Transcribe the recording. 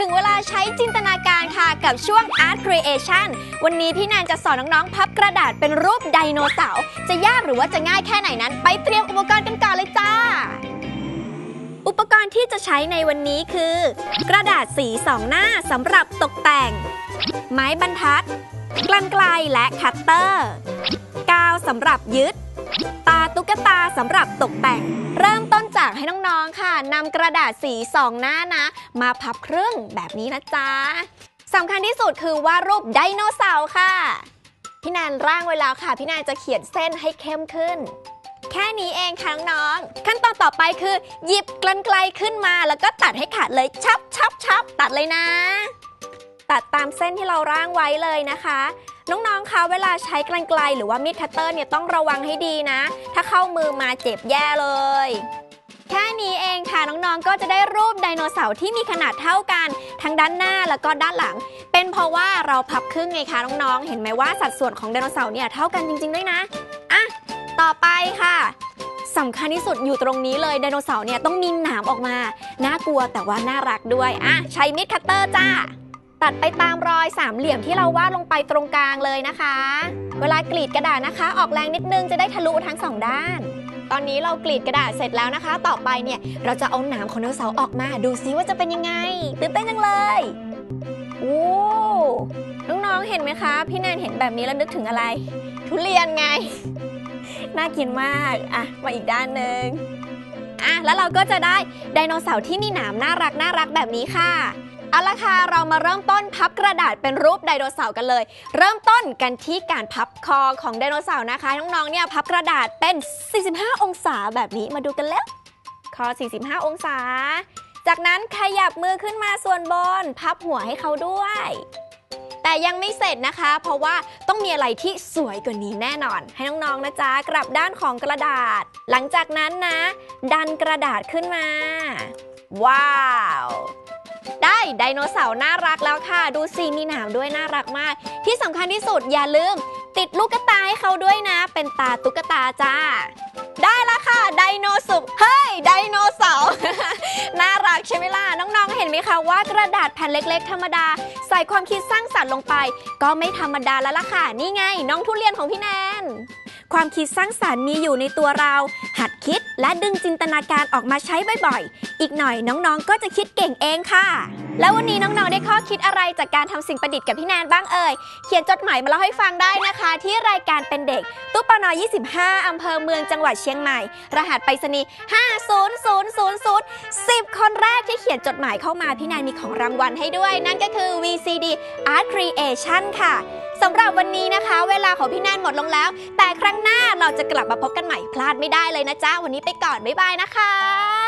ถึงเวลาใช้จินตนาการค่ะกับช่วง Art Creation วันนี้พี่แนนจะสอนน้องๆ พับกระดาษเป็นรูปไดโนเสาร์จะยากหรือว่าจะง่ายแค่ไหนนั้น ไปเตรียมอุปกรณ์กันก่อนเลยจ้า อุปกรณ์ที่จะใช้ในวันนี้คือ กระดาษสีสองหน้าสำหรับตกแต่ง ไม้บรรทัด กลั่นไกลและคัตเตอร์ กาวสำหรับยึดต กตาสำหรับตกแต่ง เริ่มต้นจากให้น้องๆค่ะนำกระดาษสีสองหน้านะ มาพับครึ่งแบบนี้นะจ๊ะสำคัญที่สุดคือวาดรูปไดโนเสาร์ค่ะ พี่แนนร่างไว้แล้วค่ะ พี่แนนจะเขียนเส้นให้เข้มขึ้น แค่นี้เองค่ะน้องๆขั้นตอนต่อไปคือ หยิบกลันไกลขึ้นมา แล้วก็ตัดให้ขาดเลยชับชับชับตัดเลยนะ ตัดตามเส้นที่เราร่างไว้เลยนะคะ น้องๆ คะเวลาใช้กรรไกรหรือว่ามีดคัตเตอร์เนี่ยต้องระวังให้ดีนะ ถ้าเข้ามือมาเจ็บแย่เลย แค่นี้เองค่ะน้องๆ ก็จะได้รูปไดโนเสาร์ที่มีขนาดเท่ากัน ทั้งด้านหน้าแล้วก็ด้านหลัง เป็นเพราะว่าเราพับครึ่งไงคะน้องๆ เห็นไหมว่าสัดส่วนของไดโนเสาร์เนี่ยเท่ากันจริงๆด้วยนะ อะ ต่อไปค่ะสำคัญที่สุดอยู่ตรงนี้เลยไดโนเสาร์เนี่ยต้องมีหนามออกมา น่ากลัวแต่ว่าน่ารักด้วย อะ ใช้มีดคัตเตอร์จ้า ตัดไปตามรอยสามเหลี่ยมที่เราวาดลงไปตรงกลางเลยนะคะ เวลากรีดกระดาษนะคะ ออกแรงนิดนึงจะได้ทะลุทั้งสองด้าน ตอนนี้เรากรีดกระดาษเสร็จแล้วนะคะ ต่อไปเนี่ยเราจะเอาหนามของไดโนเสาร์ออกมา ดูซิว่าจะเป็นยังไงตื่นเต้นจังเลยโอ้น้องๆเห็นไหมคะ พี่แนนเห็นแบบนี้แล้วนึกถึงอะไร ทุเรียนไง น่ากินมากอะมาอีกด้านหนึ่งอะแล้วเราก็จะได้ไดโนเสาร์ที่มีหนามน่ารักน่ารักแบบนี้ค่ะ เอาละค่ะเรามาเริ่มต้นพับกระดาษเป็นรูปไดโนเสาร์กันเลย เริ่มต้นกันที่การพับคอของไดโนเสาร์นะคะน้องๆเนี่ยพับกระดาษเป็น 45 องศาแบบนี้มาดูกันแล้วคอ 45 องศา จากนั้นขยับมือขึ้นมาส่วนบน พับหัวให้เขาด้วย แต่ยังไม่เสร็จนะคะ เพราะว่าต้องมีอะไรที่สวยกว่านี้แน่นอน ให้น้องๆนะจ๊ะกลับด้านของกระดาษ หลังจากนั้นนะ ดันกระดาษขึ้นมา ว้าว ได้ไดโนเสาร์น่ารักแล้วค่ะ ดูสิมีหนามด้วยน่ารักมาก ที่สำคัญที่สุดอย่าลืม ติดลูกตาให้เขาด้วยนะ เป็นตาตุ๊กตาจ้า ได้แล้วค่ะไดโนสุกเฮ้ยไดโนเสาร์น่ารักใช่ไหมล่ะน้องๆเห็นไหมคะว่ากระดาษแผ่นเล็ก ๆ ธรรมดา ใส่ความคิดสร้างสรรค์ลงไป ก็ไม่ธรรมดาแล้วล่ะค่ะ นี่ไง น้องทุเรียนของพี่แนน ความคิดสร้างสรรค์มีอยู่ในตัวเรา หัดคิด และดึงจินตนาการออกมาใช้บ่อยๆ อีกหน่อยน้องๆ ก็จะคิดเก่งเองค่ะ แล้ววันนี้น้องๆ ได้ข้อคิดอะไรจากการทำสิ่งประดิษฐ์กับพี่แนนบ้างเอ่ย เขียนจดหมายมาเล่าให้ฟังได้นะคะ ที่รายการเป็นเด็ก ตู้ปน25 อำเภอเมืองจังหวัดเชียงใหม่ รหัสไปรษณีย์50000 10 คนแรกที่เขียนจดหมายเข้ามาพี่แนนมีของรางวัลให้ด้วย นั่นก็คือ VCD Art Creation ค่ะ สำหรับวันนี้นะคะ เวลาของพี่แนนหมดลงแล้ว แต่ครั้งหน้าเราจะกลับมาพบกันใหม่พลาดไม่ได้เลยนะจ๊ะ วันนี้ไปก่อน บ๊ายบายนะคะ